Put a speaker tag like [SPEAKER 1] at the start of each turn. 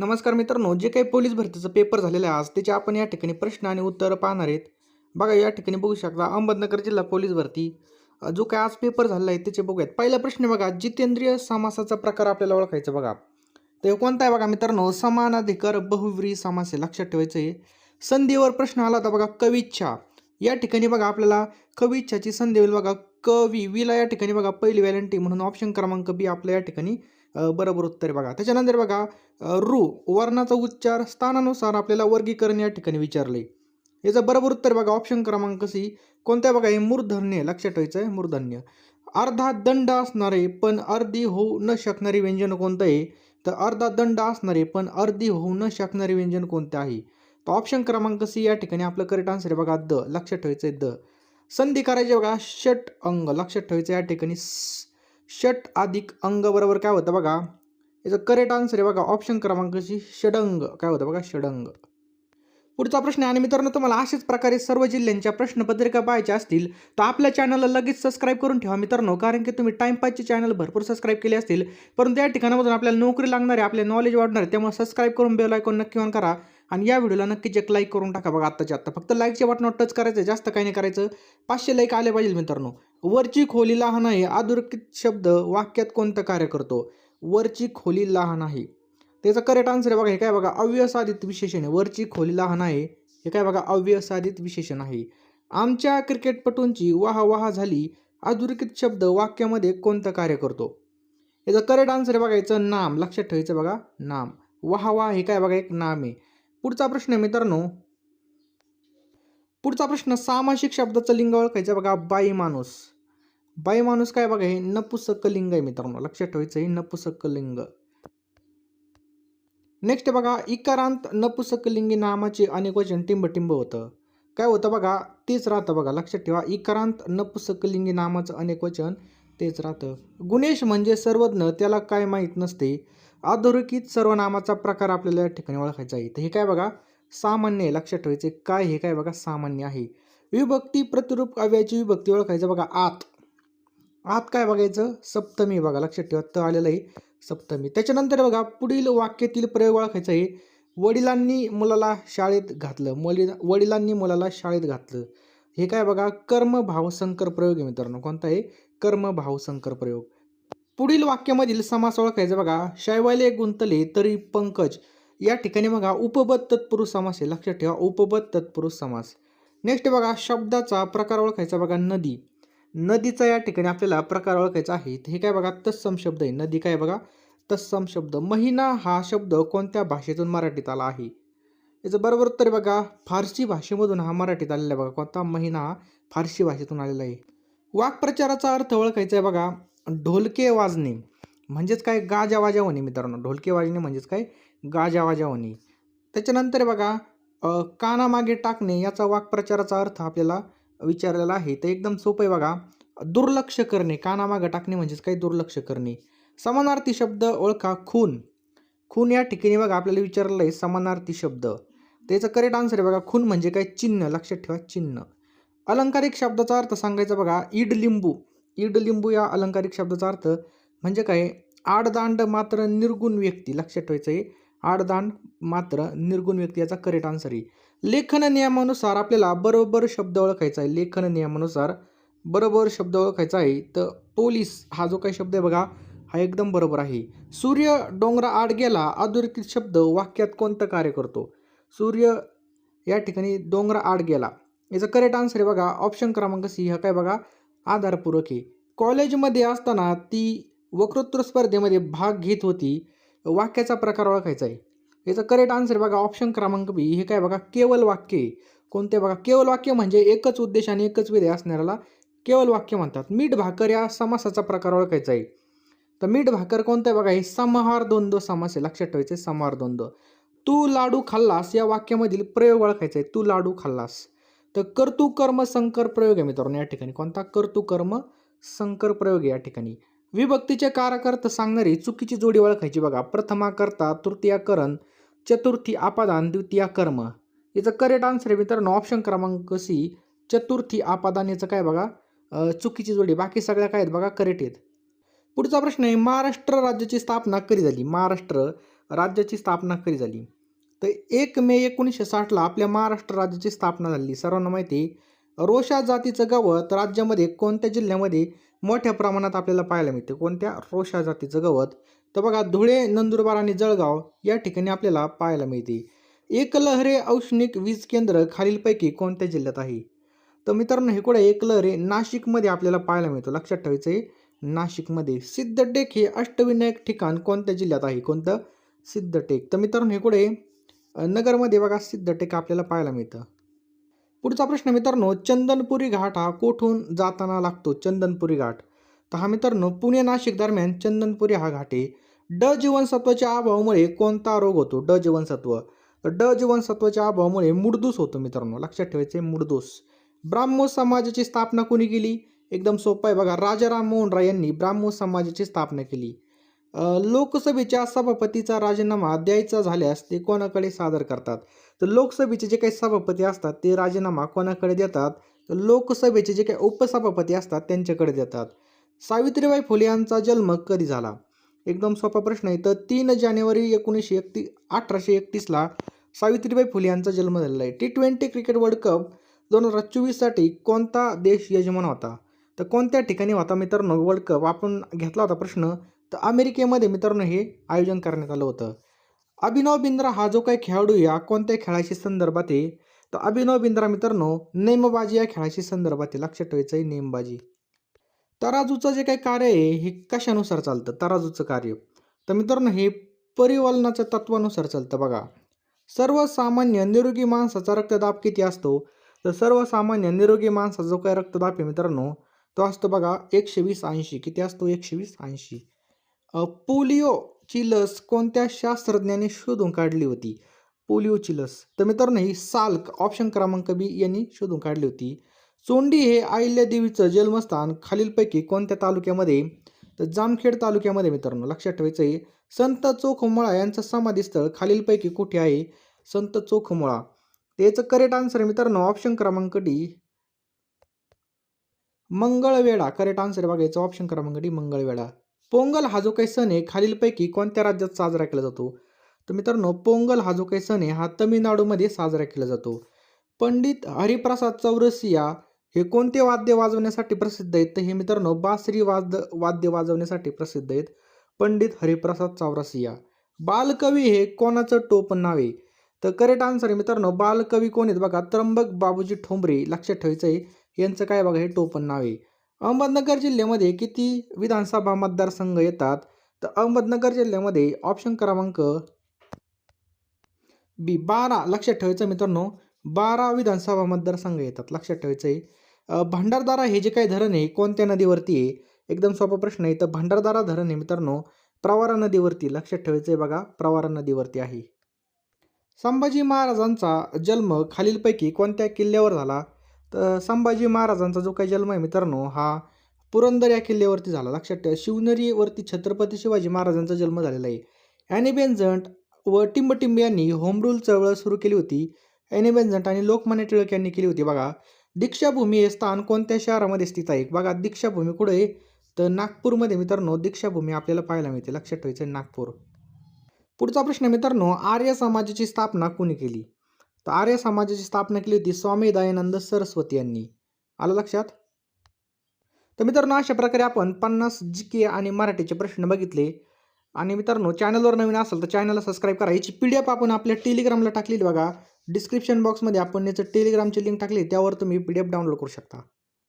[SPEAKER 1] नमस्कार मित्रांनो जे काही पोलीस भरतीचं पेपर झालेलं आहे आज त्याचे आपण या ठिकाणी प्रश्न आणि उत्तर पाहणार आहेत. बघा या ठिकाणी बघू शकता अहमदनगर जिल्हा पोलीस भरती. जो काय आज पेपर झालेला आहे त्याचे बघूयात. पहिला प्रश्न बघा जितेंद्रिय समासाचा प्रकार आपल्याला ओळखायचा बघा. तर हे कोणता आहे बघा मित्रांनो? समानाधिकार बहुव्री समास आहे लक्षात ठेवायचं आहे. संधीवर प्रश्न आला होता बघा कविच्छा. या ठिकाणी बघा आपल्याला कविच्छाची संधी होईल बघा. कवी विला या ठिकाणी बघा पहिली व्हॅलेंटी म्हणून ऑप्शन क्रमांक बी आपल्या या ठिकाणी बरोबर उत्तर आहे बघा. त्याच्यानंतर बघा रू वर्णाचा उच्चार स्थानानुसार आपल्याला वर्गीकरण या ठिकाणी विचारले याचं बरोबर उत्तर बघा ऑप्शन क्रमांक सी. कोणत्या बघा हे मूर्धन्य लक्षात ठेवायचं आहे मूर्धन्य. अर्धा दंड असणारे पण अर्धी होऊ न शकणारे व्यंजन कोणतं आहे? तर अर्धा दंड असणारे पण अर्धी होऊ न शकणारे व्यंजन कोणते आहे? तर ऑप्शन क्रमांक सी या ठिकाणी आपलं करेक्ट आन्सर आहे बघा द. लक्षात ठेवायचं आहे द. संधी करायचे बघा षट अंग लक्षात ठेवायचं आहे या ठिकाणी स- षट अधिक अंग बरोबर काय होतं बघा? याचं करेक्ट आन्सर आहे बघा. ऑप्शन क्रमांकाची षडंग. काय होतं बघा? षडंग. पुढचा प्रश्न आहे आणि मित्रांनो तुम्हाला अशाच प्रकारे सर्व जिल्ह्यांच्या प्रश्नपत्रिका पाहायच्या असतील तर आपल्या चॅनलला लगेच सबस्क्राईब करून ठेवा मित्रांनो कारण की तुम्ही टाईमपासचे चॅनल भरपूर सबस्क्राईब केले असतील. परंतु या ठिकाणामधून आपल्याला नोकरी लागणारे आपले नॉलेज वाढणार त्यामुळे सबस्क्राईब करून बेल आयकॉन नक्की ऑन करा. आणि या व्हिडिओला नक्कीच एक लाईक करून टाका बघा आत्ताच्या आत्ता. फक्त लाईकच्या बटनावर टच करायचं जास्त काही नाही करायचं. पाचशे लाईक आले पाहिजे मित्रांनो. वरची खोली लहान आहे. अधोरेखित शब्द वाक्यात कोणतं कार्य करतो? वरची खोली लहान आहे. त्याचा करेक्ट आन्सर आहे बघा हे काय बघा अव्यसाधित विशेषण आहे. वरची खोली लहान आहे. हे काय बघा अव्यसाधित विशेषण आहे. आमच्या क्रिकेटपटूंची वाहा वाहा झाली. अधोरेखित शब्द वाक्यामध्ये कोणतं कार्य करतो? याचं करेक्ट आन्सर बघायचं नाम लक्षात ठेवायचं बघा नाम. वाहा वाह हे काय बघा एक नाम आहे. पुढचा प्रश्न आहे मित्रांनो. पुढचा प्रश्न सामासिक शब्दाचं लिंग ओळखायचं बघा बाई माणूस. बाई माणूस काय बघा हे नपुसक लिंग आहे मित्रांनो. लक्षात ठेवायचं हे नपुसक लिंग. नेक्स्ट बघा इकारांत नपुसक लिंगी नामाचे अनेक वचन टिंबटिंब होतं. काय होतं बघा तेच राहतं बघा लक्षात ठेवा इकारांत नपुसक लिंगी नामाचं अनेक वचन तेच राहतं. गुणेश म्हणजे सर्वज्ञ त्याला काय माहीत नसते. अधोरेखित सर्वनामाचा प्रकार आपल्याला या ठिकाणी ओळखायचा आहे. तर हे काय बघा? सामान्य आहे. लक्षात ठेवायचे काय हे काय बघा? सामान्य आहे. विभक्ती प्रतिरूप काव्याची विभक्ती ओळखायचं बघा आत. आत काय बघायचं? सप्तमी बघा. लक्षात ठेवा त आलेलं आहे. सप्तमी. त्याच्यानंतर बघा पुढील वाक्यातील प्रयोग ओळखायचा आहे. वडिलांनी मुलाला शाळेत घातलं. मुली वडिलांनी मुलाला शाळेत घातलं. हे काय बघा? कर्मभाव संकर प्रयोग आहे मित्रांनो. कोणता आहे? कर्मभाव संकर प्रयोग. पुढील वाक्यामधील समास ओळखायचा बघा. शैवाले गुंतले तरी पंकज. या ठिकाणी बघा उपबद तत्पुरुष समास आहे. लक्षात ठेवा उपबद तत्पुरुष समास. नेक्स्ट बघा शब्दाचा प्रकार ओळखायचा बघा नदी. नदीचा या ठिकाणी आपल्याला प्रकार ओळखायचा आहे. हे काय बघा तत्सम शब्द आहे. नदी काय बघा तत्सम शब्द. महिना हा शब्द कोणत्या भाषेतून मराठीत आला आहे? याचं बरोबर उत्तर बघा फारसी भाषेमधून हा मराठीत आलेला आहे बघा. कोणता महिना हा फारसी भाषेतून आलेला आहे? वाक्प्रचाराचा अर्थ ओळखायचा आहे बघा. ढोलके वाजणे. म्हणजेच काय? गाजा होणे मित्रांनो. ढोलके वाजणे म्हणजेच काय? गाजा होणे. त्याच्यानंतर बघा कानामागे टाकणे याचा वाक्प्रचाराचा अर्थ आपल्याला विचारलेला आहे. तर एकदम सोपं आहे बघा. दुर्लक्ष करणे. कानामागे टाकणे म्हणजेच काय? दुर्लक्ष करणे. समानार्थी शब्द ओळखा. खून. खून या ठिकाणी बघा आपल्याला विचारलं आहे समानार्थी शब्द. त्याचं करेक्ट आन्सर आहे बघा. खून म्हणजे काय? चिन्ह. लक्षात ठेवा चिन्ह. अलंकारिक शब्दाचा अर्थ सांगायचा बघा ईड लिंबू. ईड लिंबू या अलंकारिक शब्दाचा अर्थ म्हणजे काय? आडदांड मात्र निर्गुण व्यक्ती. लक्षात ठेवायचं आहे आडदांड मात्र निर्गुण व्यक्ती याचा करेक्ट आन्सर आहे. लेखन नियमानुसार आपल्याला बरोबर शब्द ओळखायचा आहे. लेखन नियमानुसार बरोबर शब्द ओळखायचा आहे. तर पोलीस हा जो काही शब्द आहे बघा हा एकदम बरोबर आहे. सूर्य डोंगरा आड गेला अधोरेखित शब्द वाक्यात कोणतं कार्य करतो? सूर्य या ठिकाणी डोंगरा आड गेला. याचं करेक्ट आन्सर आहे बघा. ऑप्शन क्रमांक सी हा काय बघा? आधारपूरक आहे. कॉलेजमध्ये असताना ती वक्तृत्व स्पर्धेमध्ये भाग घेत होती. वाक्याचा प्रकार ओळखायचा आहे. याचं करेक्ट आन्सर बघा. ऑप्शन क्रमांक बी हे काय बघा? केवळ वाक्य आहे. कोणते बघा? केवळ वाक्य म्हणजे एकच उद्देश आणि एकच विधेय असणाऱ्याला केवळ वाक्य म्हणतात. मीठ भाकर या समासाचा प्रकार ओळखायचा आहे. तर मीठ भाकर कोणतं आहे बघा? हे समाहार द्वंद्व समास आहे. लक्षात ठेवायचे समाहार द्वंद्व. तू लाडू खाल्लास या वाक्यामधील प्रयोग ओळखायचा आहे. तू लाडू खाल्लास. तर कर्तुकर्म संकर प्रयोग आहे मित्रांनो या ठिकाणी. कोणता? कर्तू कर्म संकर प्रयोग आहे या ठिकाणी. विभक्तीचे कारकर्थ सांगणारी चुकीची जोडी ओळखायची बघा. प्रथमा तृतीयाकरण तृतीया करण चतुर्थी आपादान द्वितीया कर्म याचं करेक्ट आन्सर आहे मित्रांनो. ऑप्शन क्रमांक सी चतुर्थी आपादान याचं काय बघा? चुकीची जोडी. बाकी सगळ्या काय आहेत बघा? करेक्ट आहेत. पुढचा प्रश्न आहे महाराष्ट्र राज्याची स्थापना कधी झाली? महाराष्ट्र राज्याची स्थापना कधी झाली? तर एक मे एकोणीसशे साठला आपल्या महाराष्ट्र राज्याची स्थापना झाली. सर्वांना माहिती आहे जातीचं गवत राज्यामध्ये कोणत्या जिल्ह्यामध्ये मोठ्या प्रमाणात आपल्याला पाहायला मिळते? कोणत्या रोषा जातीचं गवत? तर बघा धुळे नंदुरबार आणि जळगाव या ठिकाणी आपल्याला पाहायला मिळते. एकलहरे औष्णिक वीज केंद्र खालीलपैकी कोणत्या जिल्ह्यात आहे? तर मित्रांनो हे कुठे? एकलहरे नाशिकमध्ये आपल्याला पाहायला मिळतो. लक्षात ठेवायचं आहे नाशिकमध्ये सिद्धटेक हे अष्टविनायक ठिकाण कोणत्या जिल्ह्यात आहे? कोणतं? सिद्धटेक. तर मित्रांनो हे कुठे? नगरमध्ये बघा सिद्धटेक आपल्याला पाहायला मिळतं. पुढचा प्रश्न मित्रांनो चंदनपुरी घाट हा कोठून जाताना लागतो? चंदनपुरी घाट. तर हा मित्रांनो पुणे नाशिक दरम्यान चंदनपुरी हा घाट आहे. ड जीवनसत्वाच्या अभावामुळे कोणता रोग होतो? ड जीवनसत्व. तर ड जीवनसत्वाच्या अभावामुळे मुडदूस होतो मित्रांनो. लक्षात ठेवायचे मुडदूस. ब्राह्मो समाजाची स्थापना कोणी केली? एकदम सोपं आहे बघा. राजाराम मोहन राय यांनी ब्राह्मो समाजाची स्थापना केली. लोकसभेच्या सभापतीचा राजीनामा द्यायचा झाल्यास ते कोणाकडे सादर करतात? तर लोकसभेचे जे काही सभापती असतात ते राजीनामा कोणाकडे देतात? तर लोकसभेचे जे काही उपसभापती असतात त्यांच्याकडे देतात. सावित्रीबाई फुले यांचा जन्म कधी झाला? एकदम सोपा प्रश्न आहे. तर तीन जानेवारी एकोणीसशे एकतीस अठराशे एकतीसला सावित्रीबाई फुले यांचा जन्म झालेला आहे. T twenty cricket world cup दोन हजार चोवीससाठी कोणता देश यजमान होता? तर कोणत्या ठिकाणी होता मित्रांनो? वर्ल्ड कप आपण घेतला होता प्रश्न. तर अमेरिकेमध्ये मित्रांनो हे आयोजन करण्यात आलं होतं. अभिनव बिंद्रा हा जो काही खेळाडू या कोणत्या खेळाशी संदर्भात आहे? तर अभिनव बिंद्रा मित्रांनो नेमबाजी या खेळाशी संदर्भात आहे लक्षात ठेवायचं आहे नेमबाजी. तराजूचं जे काही कार्य आहे हे कशानुसार चालतं? तराजूचं कार्य. तर मित्रांनो हे परिवलनाच्या तत्वानुसार चालतं बघा. सर्वसामान्य निरोगी माणसाचा रक्तदाब किती असतो? तर सर्वसामान्य निरोगी माणसाचा जो काही रक्तदाब आहे मित्रांनो तो असतो बघा एकशे वीस ऐंशी. किती असतो? एकशे वीस ऐंशी. पोलिओची लस कोणत्या शास्त्रज्ञाने शोधून काढली होती? पोलिओची लस. तर मित्रांनो ही साल्क ऑप्शन क्रमांक बी यांनी शोधून काढली होती. चोंडी हे अहिल्यादेवीचं जन्मस्थान खालीलपैकी कोणत्या तालुक्यामध्ये? तर जामखेड तालुक्यामध्ये मित्रांनो लक्षात ठेवायचं आहे संत चोखमोळा यांचं समाधीस्थळ खालीलपैकी कुठे आहे? संत चोखमोळा. त्याचं करेक्ट आन्सर आहे मित्रांनो ऑप्शन क्रमांक डी. मंगळवेढा. करेक्ट आन्सर बघायचं ऑप्शन क्रमांक डी मंगळवेढा. पोंगल हा जो काही सण आहे खालीलपैकी कोणत्या राज्यात साजरा केला जातो? तर मित्रांनो पोंगल हा जो काही सण आहे हा तमिळनाडूमध्ये साजरा केला जातो. पंडित हरिप्रसाद चौरसिया हे कोणते वाद्य वाजवण्यासाठी प्रसिद्ध आहेत? तर हे मित्रांनो बासरी वाद वाद्य वाजवण्यासाठी प्रसिद्ध आहेत पंडित हरिप्रसाद चौरसिया. बालकवी हे कोणाचं टोपण नाव आहे? तर करेक्ट आन्सर आहे मित्रांनो बालकवी कोण आहेत? बघा त्र्यंबक बाबूजी ठोंबरे लक्षात ठेवायचं आहे यांचं काय बघा हे टोपण नाव आहे. अहमदनगर जिल्ह्यामध्ये किती विधानसभा मतदारसंघ येतात? तर अहमदनगर जिल्ह्यामध्ये ऑप्शन क्रमांक बी बारा. लक्षात ठेवायचं मित्रांनो बारा विधानसभा मतदारसंघ येतात. लक्षात ठेवायचं आहे भंडारदारा हे जे काही धरण आहे कोणत्या नदीवरती आहे? एकदम सोपा प्रश्न आहे. तर भंडारदारा धरण आहे मित्रांनो प्रवारा नदीवरती. लक्षात ठेवायचं आहे बघा प्रवारा नदीवरती आहे. संभाजी महाराजांचा जन्म खालीलपैकी कोणत्या किल्ल्यावर झाला? तर संभाजी महाराजांचा जो काही जन्म आहे मित्रांनो हा पुरंदर या किल्ल्यावरती झाला. लक्षात ठेवा शिवनेरीवरती छत्रपती शिवाजी महाराजांचा जन्म झालेला आहे. ॲनी बेंझंट व टिंबटिंब यांनी होमरूल चळवळ सुरू केली होती. ॲनी बेंझंट आणि लोकमान्य टिळक यांनी केली होती. बघा दीक्षाभूमी हे स्थान कोणत्या शहरामध्ये स्थित आहे? बघा दीक्षाभूमी कुठे आहे? तर नागपूरमध्ये मित्रांनो दीक्षाभूमी आपल्याला पाहायला मिळते. लक्षात ठेवायचं नागपूर. पुढचा प्रश्न मित्रांनो आर्य समाजाची स्थापना कोणी केली? तर आर्य समाजाची स्थापना केली होती स्वामी दयानंद सरस्वती यांनी. आलं लक्षात? तर मित्रांनो अशा प्रकारे आपण पन्नास जी के आणि मराठीचे प्रश्न बघितले. आणि मित्रांनो चॅनलवर नवीन असेल तर चॅनलला सबस्क्राईब करा. याची पी डी एफ आपण आपल्या टेलिग्रामला टाकलेली बघा. डिस्क्रिप्शन बॉक्समध्ये आपण याचं टेलिग्रामची लिंक टाकली त्यावर तुम्ही पी डी एफ डाउनलोड करू शकता.